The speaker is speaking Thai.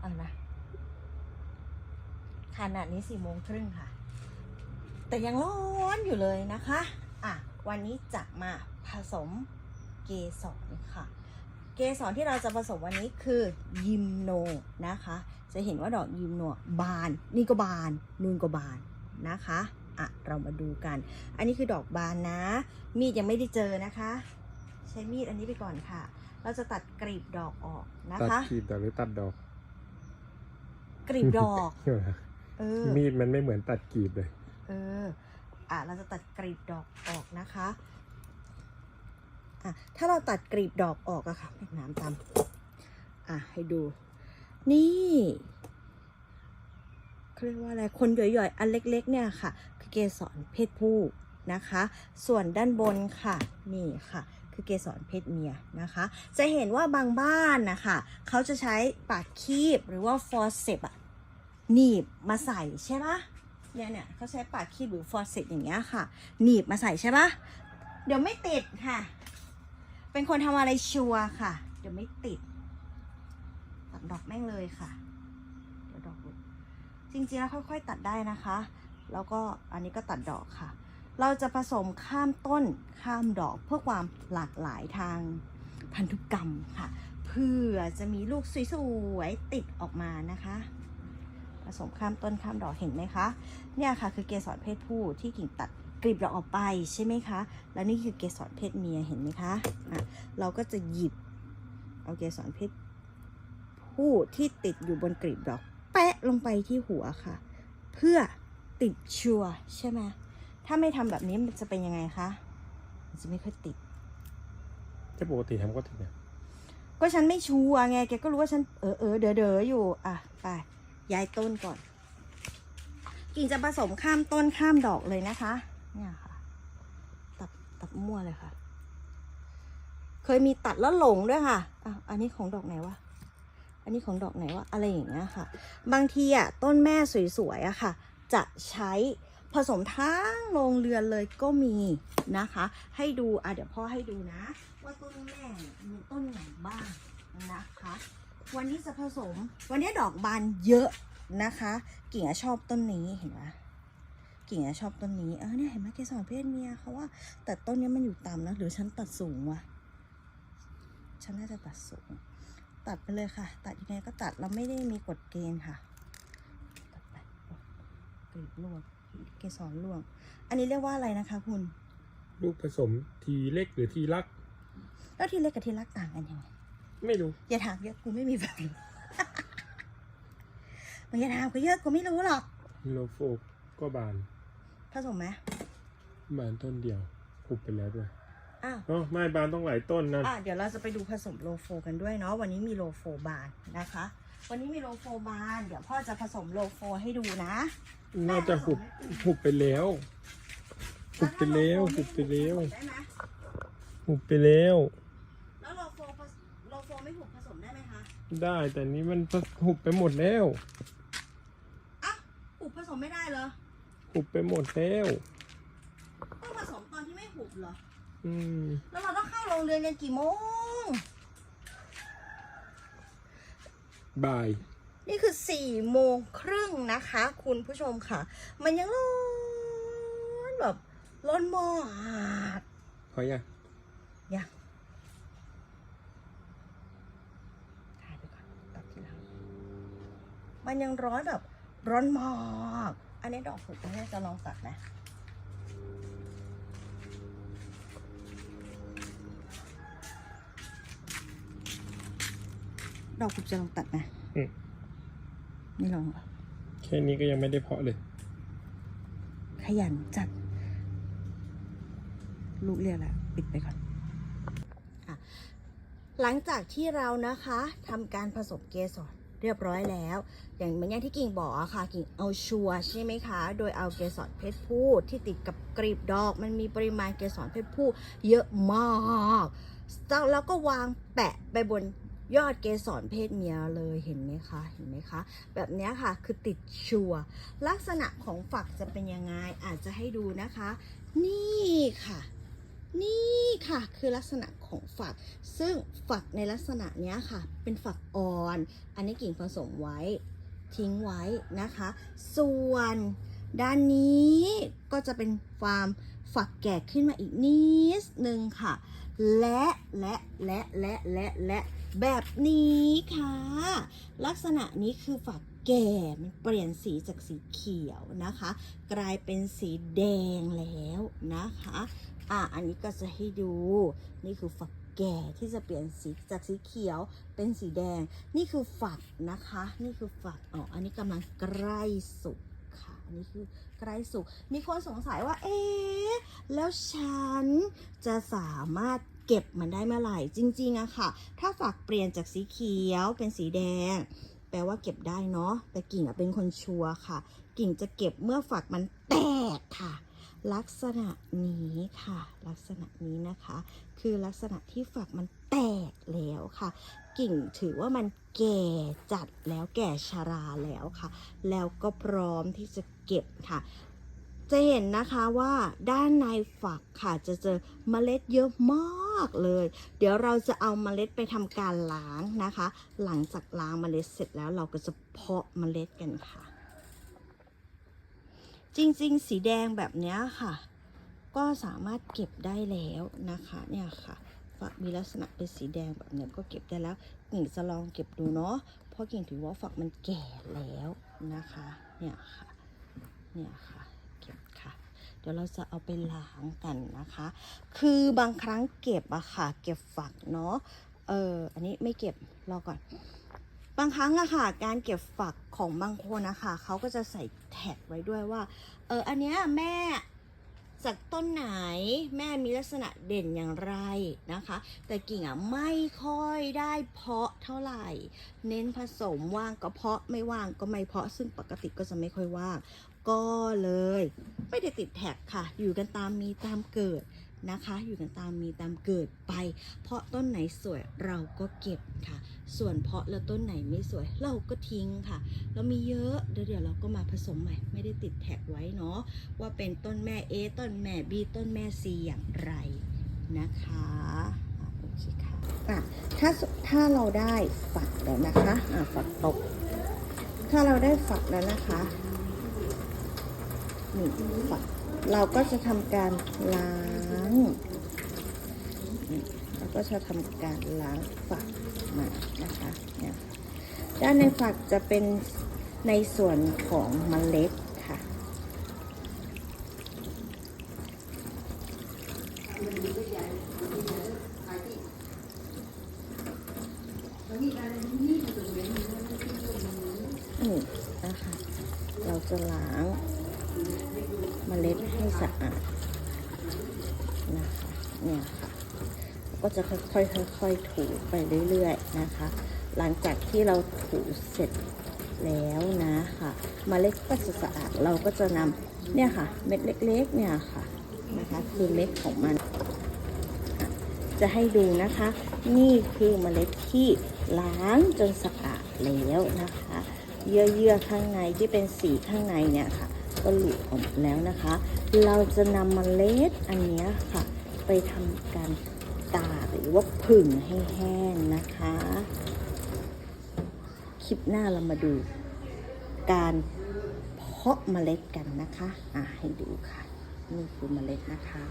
เอานะขนาดนี้สี่โมงครึ่งค่ะ แต่ยังร้อนอยู่เลยนะคะ อะ วันนี้จะมาผสมเกสรค่ะ เกสรที่เราจะผสมวันนี้คือยิมโนนะคะ จะเห็นว่าดอกยิมโนบาน นี่ก็บาน นู่นก็บานนะคะ อะ เรามาดูกัน อันนี้คือดอกบานนะ มีดยังไม่ได้เจอนะคะ ใช้มีดอันนี้ไปก่อนค่ะ เราจะตัดกรีบดอกออกนะคะ ตัดกรีบดอกหรือตัดดอก กรีบดอกเออมีดมันไม่เหมือนตัดกรีบเลย เออ อะเราจะตัดกรีบดอกออกนะคะอะถ้าเราตัดกรีบดอกออกอะค่ะแม่น้ำตามอะให้ดู นี่เขาเรียกว่าอะไรคนหย่อยๆ อันเล็กๆเนี่ยค่ะคือเกสรเพศผู้นะคะ ส่วนด้านบนค่ะนี่ค่ะ คือเกสรเพศเมียนะคะ จะเห็นว่าบางบ้านนะคะเขาจะใช้ปากคีบหรือว่าฟอร์เซปอะ หนีบมาใส่ใช่ปะเนี่ยเนี่ยเขาใช้ปากคีบหรือฟอร์เซตอย่างเงี้ยค่ะ หนีบมาใส่ใช่ปะเดี๋ยวไม่ติดค่ะ เป็นคนทำอะไรชัวร์ค่ะ เดี๋ยวไม่ติดตัดดอกแม่งเลยค่ะ เดี๋ยวดอกจริงๆแล้วค่อยๆตัดได้นะคะ แล้วก็อันนี้ก็ตัดดอกค่ะ เราจะผสมข้ามต้นข้ามดอกเพื่อความหลากหลายทางพันธุกรรมค่ะ เพื่อจะมีลูกสวยๆติดออกมานะคะ สมข้ามต้นข้ามดอกเห็นไหมคะ เนี่ยค่ะคือเกสรเพศผู้ที่กิ่งตัดกลีบดอกออกไปใช่ไหมคะ แล้วนี่คือเกสรเพศเมียเห็นไหมคะอะเราก็จะหยิบเอาเกสรเพศผู้ที่ติดอยู่บนกลีบดอกแปะลงไปที่หัวค่ะ เพื่อติดชัวร์ใช่ไหมถ้าไม่ทำแบบนี้มันจะเป็นยังไงคะมันจะไม่ค่อยติดถ้าปกติทำก็ถึงนะก็ฉันไม่ชัวร์ไงแกก็รู้ว่าฉันเออเออเดอเดออยู่ อะ ไป ย้ายต้นก่อน กิ่งจะผสมข้ามต้นข้ามดอกเลยนะคะ เนี่ยค่ะ ตัดตัดมั่วเลยค่ะ เคยมีตัดแล้วหลงด้วยค่ะอะอันนี้ของดอกไหนวะอันนี้ของดอกไหนวะอะไรอย่างเงี้ยค่ะ บางทีอะต้นแม่สวยๆอะค่ะ จะใช้ผสมทั้งโรงเรือนเลยก็มีนะคะ ให้ดูอะเดี๋ยวพ่อให้ดูนะ ว่าต้นแม่มีต้นไหนบ้างนะคะ วันนี้จะผสม วันนี้ดอกบานเยอะนะคะ กิ่งอะชอบต้นนี้เห็นไหมกิ่งอะชอบต้นนี้เออเนี่ยเห็นไหมเกสรเพศเมียเขาว่า แต่ต้นนี้มันอยู่ต่ำนะหรือฉันตัดสูงวะฉันน่าจะตัดสูง ตัดไปเลยค่ะ ตัดยังไงก็ตัดเราไม่ได้มีกฎเกณฑ์ค่ะตัดไปกรีบร่วงเกสรร่วงอันนี้เรียกว่าอะไรนะคะ คุณ ลูกผสมทีเล็กหรือทีรัก แล้วทีเล็กกับทีรักต่างกันยังไง ไม่รู้ อย่าถามเยอะกูไม่มีแบบรู้มึงอย่าถามกูเยอะกูไม่รู้หรอกโลโฟก็บานผสมไหมบานต้นเดียวหุบไปแล้วด้วยอ้าวเนาะไม่บานต้องหลายต้นนะอะเดี๋ยวเราจะไปดูผสมโลโฟกันด้วยเนาะวันนี้มีโลโฟบานนะคะ วันนี้มีโลโฟบาน เดี๋ยวพ่อจะผสมโลโฟให้ดูนะน่าจะหุบหุบไปแล้วหุบไปแล้วหุบไปแล้วได้ไหมหุบไปแล้ว ได้แต่นี้มันหุบไปหมดแล้วอะหุบผสมไม่ได้เหรอ หุบไปหมดแล้วต้องผสมตอนที่ไม่หุบเหรอ อืม แล้วเราต้องเข้าโรงเรียนกันกี่โมง บ่าย นี่คือสี่โมงครึ่งนะคะ คุณผู้ชมค่ะ มันยังร้อนแบบร้อนมากพอยังยังถ่ายไปก่อนตัดทีหลัง มันยังร้อนแบบร้อนมากอันนี้ดอกผุดแม่จะลองตัดนะดอกผุดจะลองตัดนะอืมไม่ลองเหรอแค่นี้ก็ยังไม่ได้เพาะเลย ขยันจัด ลูกเรียกแล้วปิดไปก่อนอะหลังจากที่เรานะคะทำการผสมเกสร เรียบร้อยแล้ว อย่างเหมือนอย่างที่กิ่งบอกอะค่ะ กิ่งเอาชัวใช่ไหมคะ โดยเอาเกสรเพศผู้ที่ติดกับกลีบดอก มันมีปริมาณเกสรเพศผู้เยอะมากแล้วก็วางแปะไปบนยอดเกสรเพศเมียเลยเห็นไหมคะเห็นไหมคะ แบบนี้ค่ะคือติดชัวลักษณะของฝักจะเป็นยังไงอาจจะให้ดูนะคะ นี่ค่ะ นี่ค่ะคือลักษณะของฝัก ซึ่งฝักในลักษณะนี้ค่ะ เป็นฝักอ่อน อันนี้กิ่งผสมไว้ทิ้งไว้นะคะ ส่วนด้านนี้ก็จะเป็นความฝักแก่ขึ้นมาอีกนิดนึงค่ะ และและและและและและแบบนี้ค่ะ ลักษณะนี้คือฝักแก่มันเปลี่ยนสีจากสีเขียวนะคะ กลายเป็นสีแดงแล้วนะคะ อะอันนี้ก็จะให้ดู นี่คือฝักแก่ที่จะเปลี่ยนสีจากสีเขียวเป็นสีแดง นี่คือฝักนะคะ นี่คือฝักอ๋ออันนี้กำลังใกล้สุกค่ะอันนี้คือใกล้สุก มีคนสงสัยว่า เอ๊ะแล้วฉันจะสามารถเก็บมันได้เมื่อไหร่จริงๆอะค่ะ ถ้าฝักเปลี่ยนจากสีเขียวเป็นสีแดง แปลว่าเก็บได้เนาะแต่กิ่งอะเป็นคนชัวร์ค่ะ กิ่งจะเก็บเมื่อฝักมันแตกค่ะ ลักษณะนี้ค่ะ ลักษณะนี้นะคะ คือลักษณะที่ฝักมันแตกแล้วค่ะ กิ่งถือว่ามันแก่จัดแล้วแก่ชราแล้วค่ะ แล้วก็พร้อมที่จะเก็บค่ะ จะเห็นนะคะว่าด้านในฝักค่ะจะเจอเมล็ดเยอะมากเลย เดี๋ยวเราจะเอาเมล็ดไปทำการล้างนะคะ หลังจากล้างเมล็ดเสร็จแล้วเราก็จะเพาะเมล็ดกันค่ะ จริง ๆ สีแดงแบบเนี้ยค่ะ ก็สามารถเก็บได้แล้วนะคะเนี่ยค่ะฝักมีลักษณะเป็นสีแดงแบบเนี้ยก็เก็บได้แล้วกิ่งจะลองเก็บดูเนาะเพราะกิ่งถือว่าฝักมันแก่แล้วนะคะเนี่ยค่ะเนี่ยค่ะเก็บค่ะ เดี๋ยวเราจะเอาไปล้างกันนะคะ คือบางครั้งเก็บอะค่ะ เก็บฝักเนาะเอออันนี้ไม่เก็บรอก่อน บางครั้งอะค่ะ การเก็บฝักของบางคนนะคะเขาก็จะใส่แท็กไว้ด้วยว่า เออ อันเนี้ยแม่จากต้นไหนแม่มีลักษณะเด่นอย่างไรนะคะ แต่กิ่งอะไม่ค่อยได้เพาะเท่าไหร่ เน้นผสมว่างก็เพาะไม่ว่างก็ไม่เพาะซึ่งปกติก็จะไม่ค่อยว่าง ก็เลย ไม่ได้ติดแท็กค่ะ อยู่กันตามมีตามเกิด นะคะ อยู่กันตามมีตามเกิดไป เพราะต้นไหนสวยเราก็เก็บค่ะ ส่วนเพาะแล้วต้นไหนไม่สวยเราก็ทิ้งค่ะ เรามีเยอะเดี๋ยวเดี๋ยวเราก็มาผสมใหม่ ไม่ได้ติดแท็กไว้เนาะว่าเป็นต้นแม่ A ต้นแม่ B ต้นแม่ C อย่างไรนะคะโอเคค่ะอะถ้าถ้าเราได้ฝักแล้วนะคะอะฝักตก ถ้าเราได้ฝักแล้วนะคะนี่ฝัก เราก็จะทำการล้างเราก็จะทำการล้างฝักมานะคะเนี่ยด้านในฝักจะเป็นในส่วนของเมล็ดค่ะ นี่นะคะ เราจะล้างเมล็ดให้ สะอาดนะคะเนี่ยค่ะก็จะค่อยๆค่อยๆถูไปเรื่อยๆนะคะ หลังจากที่เราถูเสร็จแล้วนะคะเมล็ดก็จะสะอาดเราก็จะนำเนี่ยค่ะ เม็ดเล็กๆเนี่ยค่ะนะคะ คือเม็ดของมัน จะให้ดูนะคะ นี่คือเมล็ดที่ล้างจนสะอาดแล้วนะคะเยื่อๆข้างในที่เป็นสีข้างในเนี่ยค่ะ ก็หลุดออกแล้วนะคะ เราจะนำเมล็ดอันนี้ค่ะ ไปทำการตากหรือว่าผึ่งให้แห้งนะคะ คลิปหน้าเรามาดูการเพาะเมล็ดกันนะคะ อ่าให้ดูค่ะ นี่คือเมล็ดนะคะ